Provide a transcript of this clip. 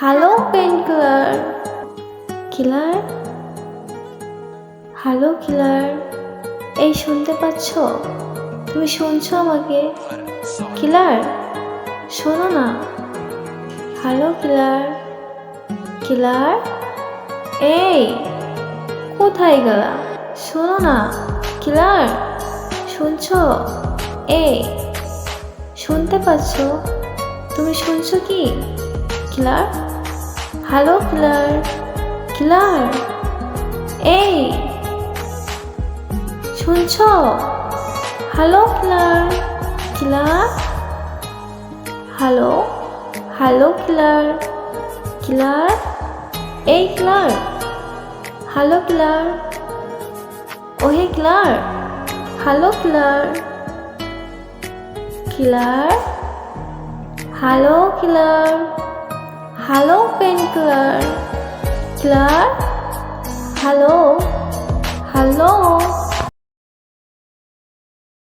Hello pain killer killer hello killer এই শুনতে পাচ্ছ? তুমি শুনছো আমাকে? কিলার শোনো না। হ্যালো কিলার কিলার এই, কোথায় গেলা? শোনো না। কিলার শুনছো? এই, শুনতে পাচ্ছ? তুমি শুনছো কি? কিলার হ্যালো কিলার কিলার এই শুনছো? Hello killer killer hello hello killer killer এই কিলার হ্যালো কিলার ওহে killer hello killer killer hello killer hello pain killer killer hello hello